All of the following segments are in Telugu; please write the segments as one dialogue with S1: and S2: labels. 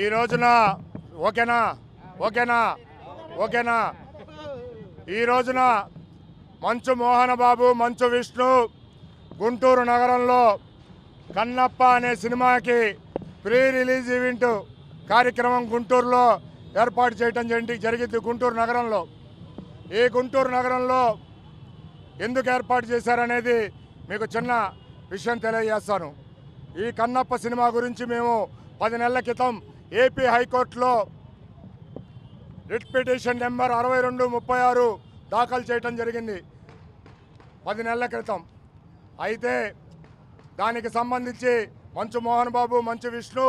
S1: ఈ రోజున ఓకేనా? ఓకేనా? ఓకేనా? ఈ రోజున మంచు మోహన బాబు మంచు విష్ణు గుంటూరు నగరంలో కన్నప్ప అనే సినిమాకి ప్రీ రిలీజ్ ఈవెంట్ కార్యక్రమం గుంటూరులో ఏర్పాటు చేయడం జరిగి జరిగింది గుంటూరు నగరంలో. ఈ గుంటూరు నగరంలో ఎందుకు ఏర్పాటు చేశారనేది మీకు చిన్న విషయం తెలియజేస్తాను. ఈ కన్నప్ప సినిమా గురించి మేము పది నెలల క్రితం ఏపీ హైకోర్టులో రిట్ పిటిషన్ నెంబర్ అరవై రెండు ముప్పై ఆరు దాఖలు చేయటం జరిగింది. పది నెలల క్రితం. అయితే దానికి సంబంధించి మంచు Mohan Babu Manchu Vishnu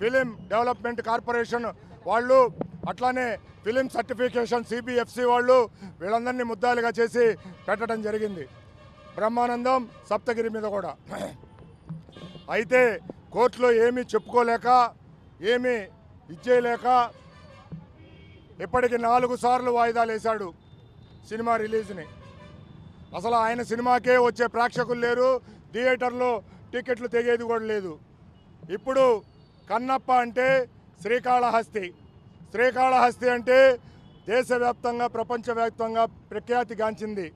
S1: film development corporation వాళ్ళు అట్లానే ఫిలిం సర్టిఫికేషన్ సిబిఎఫ్సి వాళ్ళు వీళ్ళందరినీ ముద్దాలుగా చేసి పెట్టడం జరిగింది. బ్రహ్మానందం సప్తగిరి మీద కూడా. అయితే కోర్టులో ఏమీ చెప్పుకోలేక ఏమీ ఇచ్చేయలేక ఇప్పటికి నాలుగు సార్లు వాయిదాలు వేశాడు సినిమా రిలీజ్ని. అసలు ఆయన సినిమాకే వచ్చే ప్రేక్షకులు లేరు థియేటర్లో టికెట్లు తెగేది కూడా లేదు. ఇప్పుడు కన్నప్ప అంటే శ్రీకాళహస్తి. శ్రీకాళహస్తి అంటే దేశవ్యాప్తంగా ప్రపంచవ్యాప్తంగా ప్రఖ్యాతిగాంచింది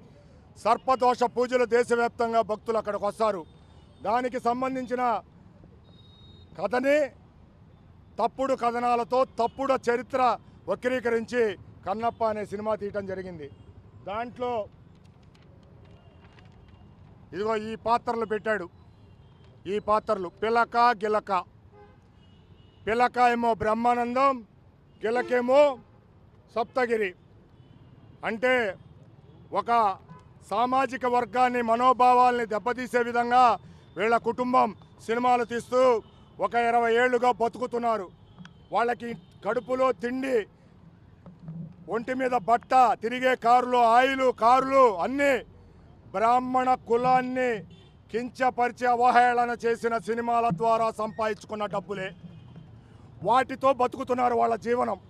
S1: సర్పదోష పూజలు దేశవ్యాప్తంగా భక్తులు అక్కడికి వస్తారు. దానికి సంబంధించిన కథని తప్పుడు కథనాలతో తప్పుడు చరిత్ర వక్రీకరించి కన్నప్ప అనే సినిమా తీయటం జరిగింది. దాంట్లో ఇదిగో ఈ పాత్రలు పెట్టాడు. ఈ పాత్రలు పిలక గిలక. పిలక ఏమో బ్రహ్మానందం గిలకేమో సప్తగిరి. అంటే ఒక సామాజిక వర్గాన్ని మనోభావాల్ని దెబ్బతీసే విధంగా వీళ్ళ కుటుంబం సినిమాలు తీస్తూ ఒక ఇరవై ఏళ్ళుగా బతుకుతున్నారు. వాళ్ళకి కడుపులో తిండి ఒంటి మీద బట్ట తిరిగే కారులు ఆయిలు కారులు అన్నీ బ్రాహ్మణ కులాన్ని కించపరిచి అవహేళన చేసిన సినిమాల ద్వారా సంపాదించుకున్న డబ్బులే. వాటితో బతుకుతున్నారు వాళ్ళ జీవనం.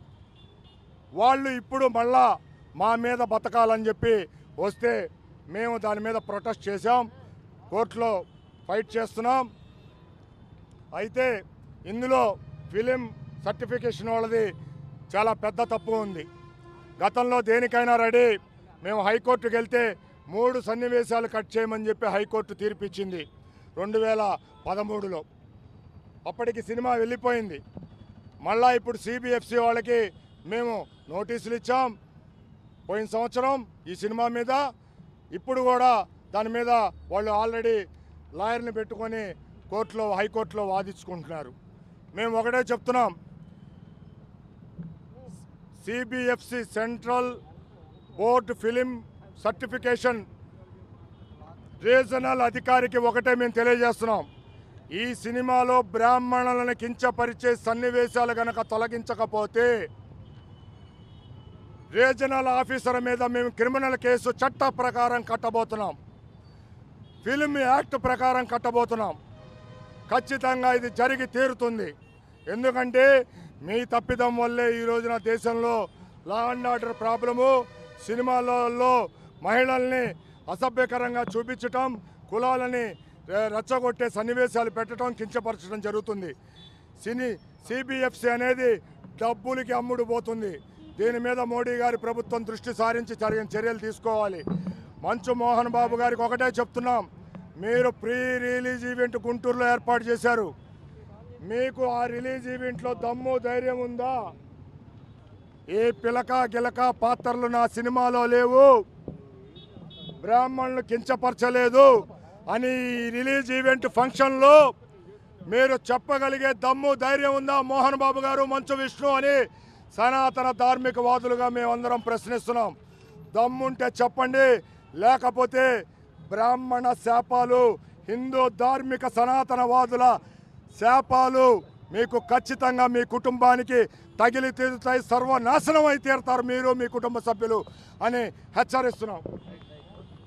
S1: వాళ్ళు ఇప్పుడు మళ్ళా మా మీద బతకాలని చెప్పి వస్తే మేము దాని మీద ప్రొటెస్ట్ చేశాం. కోర్టులో ఫైట్ చేస్తున్నాం. అయితే ఇందులో ఫిలిం సర్టిఫికేషన్ వాళ్ళది చాలా పెద్ద తప్పు ఉంది. గతంలో దేనికైనా రెడీ మేము హైకోర్టుకి వెళ్తే మూడు సన్నివేశాలు కట్ చేయమని చెప్పి హైకోర్టు తీర్పిచ్చింది రెండు వేల పదమూడులో. అప్పటికి సినిమా వెళ్ళిపోయింది. మళ్ళా ఇప్పుడు సిబిఎఫ్సి వాళ్ళకి మేము నోటీసులు ఇచ్చాం. పోయిన సంవత్సరం ఈ సినిమా మీద ఇప్పుడు కూడా దాని మీద వాళ్ళు ఆల్రెడీ లాయర్ని పెట్టుకొని కోర్టులో హైకోర్టులో వాదించుకుంటున్నారు. మేము ఒకటే చెప్తున్నాం. CBFC central board film certification regional అధికారికి ఒకటే మేము తెలియజేస్తున్నాం. ఈ సినిమాలో బ్రాహ్మణులను కించపరిచే సన్నివేశాలు గనక తొలగించకపోతే రీజనల్ ఆఫీసర్ మీద మేము క్రిమినల్ కేసు చట్ట ప్రకారం కట్టబోతున్నాం. ఫిల్మ్ యాక్ట్ ప్రకారం కట్టబోతున్నాం. ఖచ్చితంగా ఇది జరిగి తీరుతుంది. ఎందుకంటే మీ తప్పిదం వల్లే ఈ రోజున దేశంలో లా అండ్ ఆర్డర్ ప్రాబ్లము. సినిమాలలో మహిళల్ని అసభ్యకరంగా చూపించటం కులాలని రెచ్చగొట్టే సన్నివేశాలు పెట్టడం కించపరచడం జరుగుతుంది. సినీ సిబిఎఫ్సి అనేది డబ్బులకి అమ్ముడు పోతుంది. దీని మీద మోడీ గారి ప్రభుత్వం దృష్టి సారించి చర్యలు తీసుకోవాలి. మంచు మోహన్ బాబు గారికి ఒకటే చెప్తున్నాం. మీరు ప్రీ రిలీజ్ ఈవెంట్ గుంటూరులో ఏర్పాటు చేశారు. మీకు ఆ రిలీజ్ ఈవెంట్లో దమ్ము ధైర్యం ఉందా? ఏ పిలక గిలక పాత్రలు నా సినిమాలో లేవు. బ్రాహ్మణులు కించపరచలేదు అని రిలీజ్ ఈవెంట్ ఫంక్షన్లో మీరు చెప్పగలిగే దమ్ము ధైర్యం ఉందా? మోహన్ బాబు గారు మంచు విష్ణు అని సనాతన ధార్మికవాదులుగా మేమందరం ప్రశ్నిస్తున్నాం. దమ్ముంటే చెప్పండి లేకపోతే బ్రాహ్మణ శాపాలు హిందూ ధార్మిక సనాతనవాదుల శాపాలు మీకు ఖచ్చితంగా మీ కుటుంబానికి తగిలి తీరుతాయి సర్వనాశనం అయి తీరుతారు మీరు మీ కుటుంబ సభ్యులు అని హెచ్చరిస్తున్నాం.